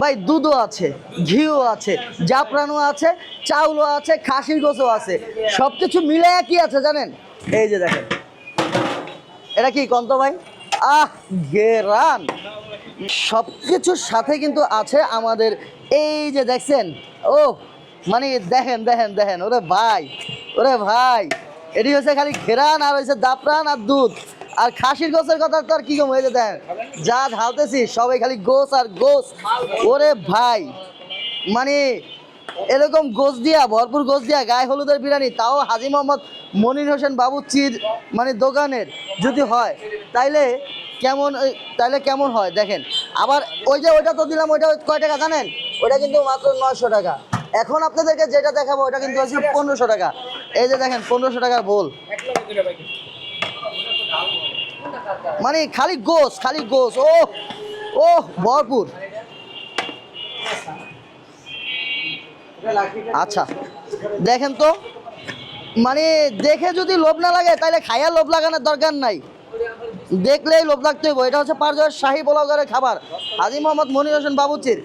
ভাই, দুধও আছে, ঘিও আছে, জাফরানও আছে, চাউলও আছে, খাসির গোছও আছে। সব কিছু মিলে কি আছে জানেন? এই যে দেখেন। এটা কি কন্ত ভাই? আহ গেরান সব কিছুর সাথে কিন্তু আছে আমাদের এই যে দেখছেন? ও মানে দেখেন দেখেন দেখেন। ওরে ভাই ওরে ভাই। এটি হচ্ছে খালি ঘেরান আর হয়েছে দাপরান আর দুধ। আর খাসির গোসের কথা তো আর কি কম? হয়েছে দেখেন যা ঢালতেছি, সবাই খালি গোস আর গোস ওরে ভাই মানে এরকম গোস দিয়া, ভরপুর গোস দিয়া গায়ে হলুদের বিরিয়ানি, তাও হাজি মোহাম্মদ মনির হোসেন বাবুচির মানে দোকানের যদি হয়, তাইলে কেমন তাইলে কেমন হয়? দেখেন, আবার ওই যে ওইটা তো দিলাম, ওইটা কয় টাকা জানেন? ওইটা কিন্তু মাত্র নয়শো টাকা। এখন আপনাদেরকে যেটা দেখাবো, ওটা কিন্তু হচ্ছে পনেরোশো টাকা। এই যে দেখেন, পনেরোশো টাকার বোল। মানে খালি গোস খালি গোস ও ও ভরপুর। আচ্ছা দেখেন তো মানে দেখে যদি লোভ না লাগে তাহলে খাইয়া লোভ লাগানোর দরকার নাই। দেখলেই লোভ লাগতে হইব। এটা হচ্ছে পারজয়ের শাহী পোলাওগারের খাবার, হাজি মোহাম্মদ মনির হোসেন বাবুচির।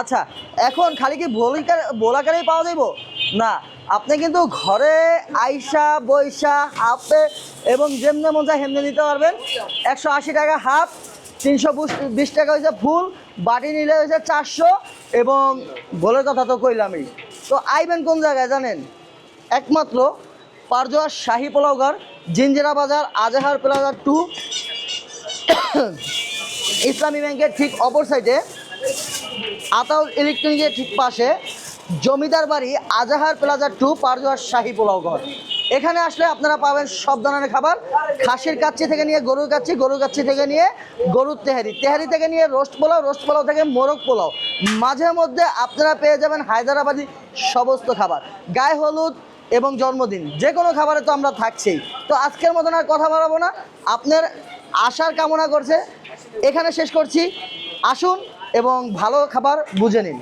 আচ্ছা এখন খালি কি বলিকার বোলাকারেই পাওয়া যাইব? না, আপনি কিন্তু ঘরে আইসা বৈশা হাফে এবং যেমনে মন চায় হেমনে নিতে পারবেন। একশো আশি টাকা হাফ, তিনশো বিশ টাকা হয়েছে ফুল, বাটি নিলে হয়েছে চারশো এবং ভোলের কথা তো কইলামই। তো আইবেন কোন জায়গায় জানেন? একমাত্র পারজোয়ার শাহি পোলাওঘর জিঞ্জিরা বাজার, আজাহার প্লাজার টু। ইসলামী ব্যাংকের ঠিক অপর সাইডে, আতাউল ইলেকট্রনিকের ঠিক পাশে। জমিদার বাড়ি আজাহার প্লাজা টু পারজোয়ার শাহী পোলাও ঘর। এখানে আসলে আপনারা পাবেন সব ধরনের খাবার। খাসির কাচ্চি থেকে নিয়ে গরুর কাচ্চি গরুর কাচ্চি থেকে নিয়ে গরুর তেহারি। তেহারি থেকে নিয়ে রোস্ট পোলাও রোস্ট পোলাও থেকে মোরগ পোলাও। মাঝে মধ্যে আপনারা পেয়ে যাবেন হায়দ্রাবাদি সমস্ত খাবার। গায়ে হলুদ এবং জন্মদিন, যে কোনো খাবারে তো আমরা থাকছেই। তো আজকের মতন আর কথা বাড়াবো না। আপনার আশার কামনা করছে। এখানে শেষ করছি। আসুন এবং ভালো খাবার বুঝে নিন।